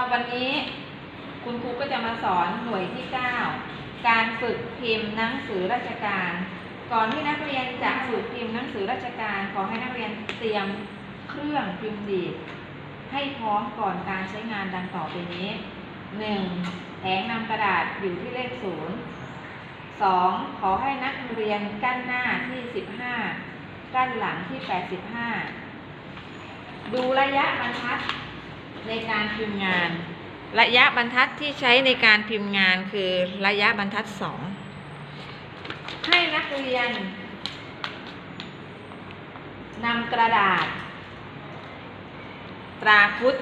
ต่อวันนี้คุณครูก็จะมาสอนหน่วยที่ 9 การฝึกพิมพ์หนังสือราชการ ก่อนที่นักเรียนจะฝึกพิมพ์หนังสือราชการ ขอให้นักเรียนเตรียมเครื่องพิมพ์ดีดให้พร้อมก่อนการใช้งานดังต่อไปนี้ 1. แผงนำกระดาษอยู่ที่เลข 0 2. ขอให้นักเรียนกั้นหน้าที่ 15 กั้นหลังที่ 85 ดูระยะบรรทัด ในการพิมพ์งาน ระยะบรรทัดที่ใช้ในการพิมพ์งานคือระยะบรรทัด2ให้นักเรียนนำกระดาษ ตราคุด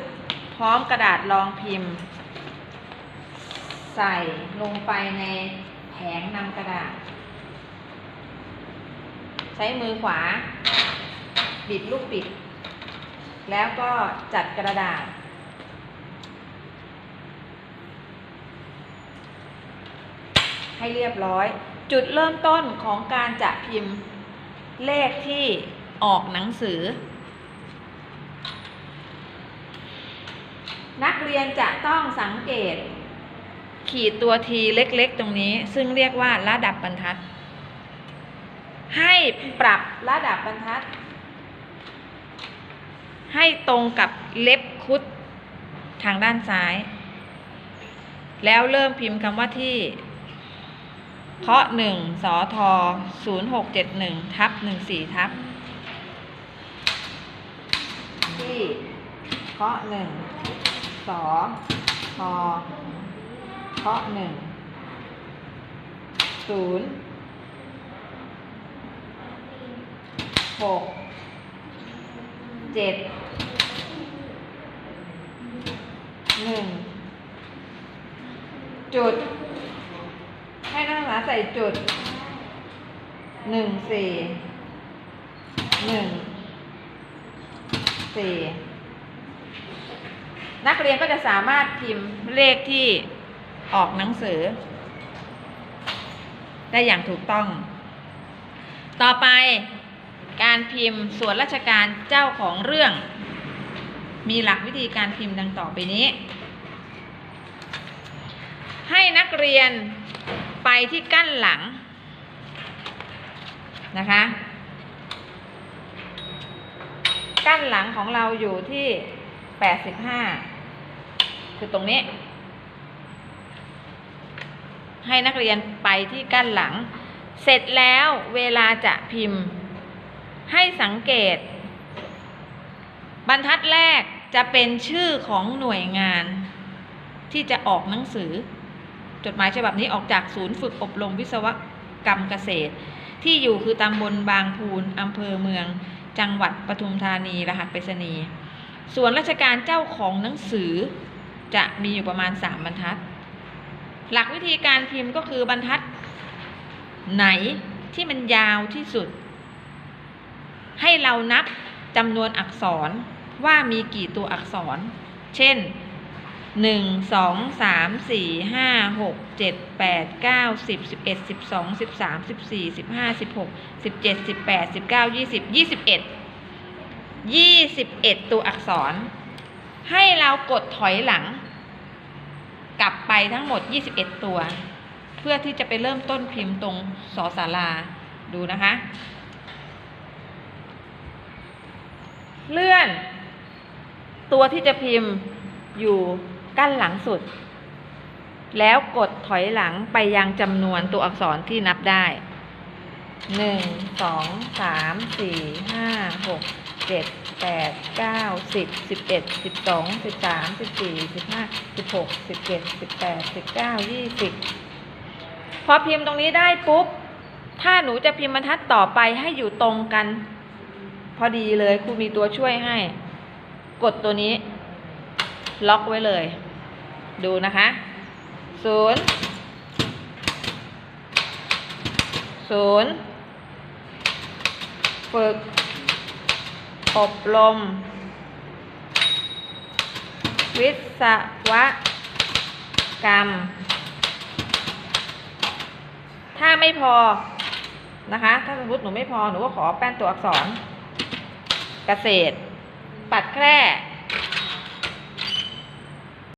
พร้อมกระดาษรองพิมพ์ ใส่ลงไปในแผงนำกระดาษ ใช้มือขวา บิดลูกบิด แล้วก็จัดกระดาษ ให้เรียบร้อย จุดเริ่มต้นของการจะพิมพ์เลขที่ออกหนังสือ นักเรียนจะต้องสังเกต ขีดตัวทีเล็กๆ ตรงนี้ ซึ่งเรียกว่าระดับบรรทัด ให้ปรับระดับบรรทัด ให้ตรงกับเล็บคุดทางด้านซ้าย แล้วเริ่มพิมพ์คำว่าที่ เคาะหนึ่งสอทอศูนย์หกเจ็ดหนึ่งทับหนึ่งสี่ทับที่เคาะหนึ่งสอทอเคาะหนึ่งศูนย์หกเจ็ดหนึ่งจุด ให้นักศึกษาใส่จุดหนึ่งสี่หนึ่งสี่นักเรียนก็จะสามารถพิมพ์เลขที่ออกหนังสือ ได้อย่างถูกต้อง ต่อไปการพิมพ์ส่วนราชการเจ้าของเรื่อง มีหลักวิธีการพิมพ์ดังต่อไปนี้ ให้นักเรียน ไปที่กั้นหลังนะคะ กั้นหลังของเราอยู่ที่85คือตรงนี้ ให้นักเรียนไปที่กั้นหลัง เสร็จแล้วเวลาจะพิมพ์ ให้สังเกต บรรทัดแรกจะเป็นชื่อของหน่วยงานที่จะออกหนังสือ จดหมายฉบับนี้ออกจากศูนย์ฝึกอบรมวิศวกรรมเกษตร ที่อยู่คือตำบลบางพูนอำเภอเมือง จังหวัดปทุมธานี รหัสไปรษณีย์ส่วนราชการเจ้าของหนังสือจะมีอยู่ประมาณ 3 บรรทัด หลักวิธีการพิมพ์ก็คือบรรทัด ไหนที่มันยาวที่สุด ให้เรานับจำนวนอักษรว่ามีกี่ตัวอักษร เช่น หนึ่งสองสามสี่ห้าหกเจ็ดแปดเก้าสิบสิบเอ็ดสิบสองสิบสามสิบสี่สิบห้าสิบหกสิบเจ็ดสิบแปดสิบเก้ายี่สิบยี่สิบเอ็ดยี่สิบเอ็ดตัวอักษร ให้เรากดถอยหลัง กลับไปทั้งหมดยี่สิบเอ็ดตัว เพื่อที่จะไปเริ่มต้นพิมพ์ตรงสอสาราดูนะคะ เลื่อน ตัวที่จะพิมพ์อยู่ กั้นหลังสุด แล้วกดถอยหลังไปยังจำนวนตัวอักษรที่นับได้หนึ่งสองสามสี่ห้าหกเจ็ดแปดเก้าสิบสิบเอ็ดสิบสองสิบสามสิบสี่สิบห้าสิบหกสิบเจ็ดสิบแปดสิบเก้ายี่สิบพอพิมพ์ตรงนี้ได้ปุ๊บ ถ้าหนูจะพิมพ์บรรทัดต่อไปให้อยู่ตรงกัน พอดีเลยครูมีตัวช่วยให้ กดตัวนี้ ล็อกไว้เลย ดูนะคะศูนย์ศูนย์ฝึก อบรม วิศวกรรม ถ้าไม่พอนะคะ ถ้าสมมติหนูไม่พอ หนูก็ขอแป้นตัวอักษร เกษตร ปัดแคร่